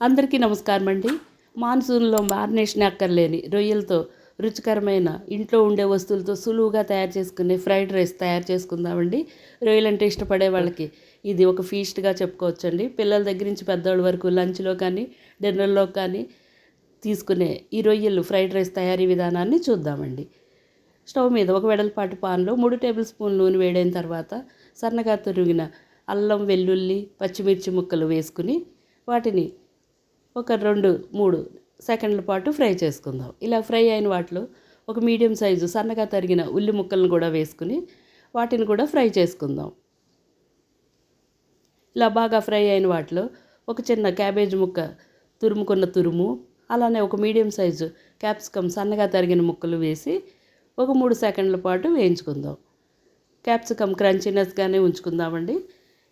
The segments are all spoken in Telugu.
అందరికీ నమస్కారం అండి. మాన్సూన్లో మారినేషన్ అక్కర్లేని రొయ్యలతో రుచికరమైన ఇంట్లో ఉండే వస్తువులతో సులువుగా తయారు చేసుకునే ఫ్రైడ్ రైస్ తయారు చేసుకుందామండి. రొయ్యలు అంటే ఇష్టపడే వాళ్ళకి ఇది ఒక ఫీస్ట్గా చెప్పుకోవచ్చండి. పిల్లల దగ్గర నుంచి పెద్దవాళ్ళ వరకు లంచ్లో కానీ డిన్నర్లో కానీ తీసుకునే ఈ రొయ్యలు ఫ్రైడ్ రైస్ తయారీ విధానాన్ని చూద్దామండి. స్టవ్ మీద ఒక వెడల్పాటి పాన్లో మూడు టేబుల్ స్పూన్ నూనె వేడైన తర్వాత సన్నగా తురిగిన అల్లం వెల్లుల్లి పచ్చిమిర్చి ముక్కలు వేసుకుని వాటిని ఒక రెండు మూడు సెకండ్ల పాటు ఫ్రై చేసుకుందాం. ఇలా ఫ్రై అయిన వాటిలో ఒక మీడియం సైజు సన్నగా తరిగిన ఉల్లి ముక్కలను కూడా వేసుకుని వాటిని కూడా ఫ్రై చేసుకుందాం. ఇలా బాగా ఫ్రై అయిన వాటిలో ఒక చిన్న క్యాబేజ్ ముక్క తురుముకున్న తురుము అలానే ఒక మీడియం సైజు క్యాప్సికమ్ సన్నగా తరిగిన ముక్కలు వేసి ఒక మూడు సెకండ్ల పాటు వేయించుకుందాం. క్యాప్సికమ్ క్రంచీనెస్గానే ఉంచుకుందామండి.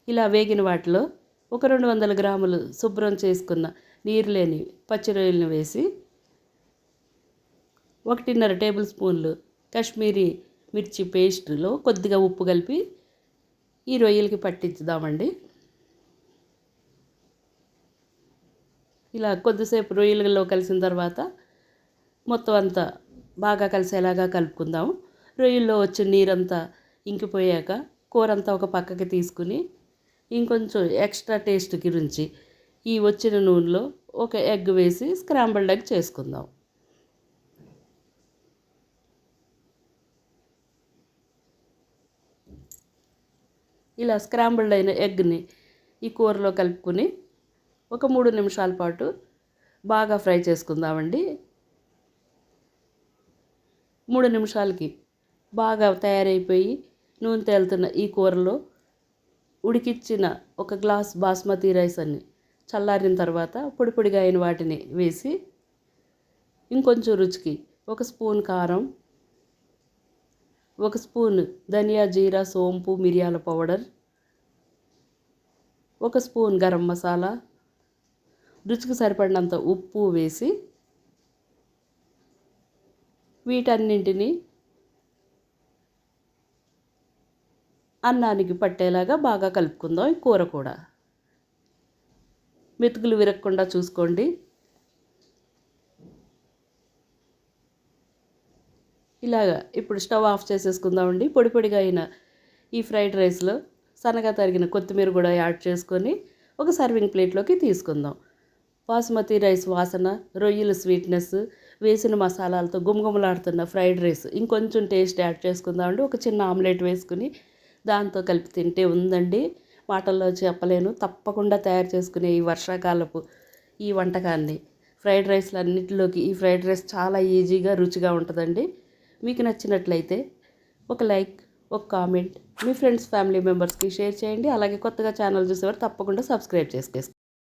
ఇలా వేగిన వాటిలో ఒక రెండు వందల గ్రాములు శుభ్రం చేసుకున్న నీరు లేని పచ్చి రొయ్యలను వేసి ఒకటిన్నర టేబుల్ స్పూన్లు కాశ్మీరీ మిర్చి పేస్ట్లో కొద్దిగా ఉప్పు కలిపి ఈ రొయ్యలకి పట్టించుదామండి. ఇలా కొద్దిసేపు రొయ్యలలో కలిసిన తర్వాత మొత్తం అంతా బాగా కలిసేలాగా కలుపుకుందాము రొయ్యల్లో వచ్చిన నీరంతా ఇంకిపోయాక కూర అంతా ఒక పక్కకి తీసుకుని ఇంకొంచెం ఎక్స్ట్రా టేస్ట్ గురించి ఈ వచ్చిన నూనెలో ఒక ఎగ్ వేసి స్క్రాంబుల్డ్ ఎగ్ చేసుకుందాం. ఇలా స్క్రాంబుల్డ్ అయిన ఎగ్ని ఈ కూరలో కలుపుకొని ఒక మూడు నిమిషాల పాటు బాగా ఫ్రై చేసుకుందామండి. మూడు నిమిషాలకి బాగా తయారైపోయి నూనె తేలుతున్న ఈ కూరలో ఉడికిచ్చిన ఒక గ్లాస్ బాస్మతి రైస్ అని చల్లారిన తర్వాత పొడి పొడిగా అయిన వాటిని వేసి ఇంకొంచెం రుచికి ఒక స్పూన్ కారం ఒక స్పూన్ ధనియా జీరా సోంపు మిరియాల పౌడర్ ఒక స్పూన్ గరం మసాలా రుచికి సరిపడినంత ఉప్పు వేసి వీటన్నింటినీ అన్నానికి పట్టేలాగా బాగా కలుపుకుందాం ఈ కూర కూడా. మెతుకులు విరగకుండా చూసుకోండి. ఇలాగా ఇప్పుడు స్టవ్ ఆఫ్ చేసేసుకుందామండి. పొడి పొడిగా అయిన ఈ ఫ్రైడ్ రైస్లో సన్నగా తరిగిన కొత్తిమీర కూడా యాడ్ చేసుకొని ఒక సర్వింగ్ ప్లేట్లోకి తీసుకుందాం. బాసుమతి రైస్ వాసన రొయ్యల స్వీట్నెస్ వేసిన మసాలాలతో గుమగుమలాడుతున్న ఫ్రైడ్ రైస్ ఇంకొంచెం టేస్ట్ యాడ్ చేసుకుందామండి. ఒక చిన్న ఆమ్లెట్ వేసుకుని దాంతో కలిపి తింటే ఉందండి. మాటల్లో చెప్పలేను. తప్పకుండా తయారు చేసుకునే ఈ వర్షాకాలపు ఈ వంటకాన్ని. ఫ్రైడ్ రైస్లు అన్నింటిలోకి ఈ ఫ్రైడ్ రైస్ చాలా ఈజీగా రుచిగా ఉంటుందండి. మీకు నచ్చినట్లయితే ఒక లైక్ ఒక కామెంట్ మీ ఫ్రెండ్స్ ఫ్యామిలీ మెంబర్స్కి షేర్ చేయండి. అలాగే కొత్తగా ఛానల్ చూసేవారు తప్పకుండా సబ్స్క్రైబ్ చేసుకోండి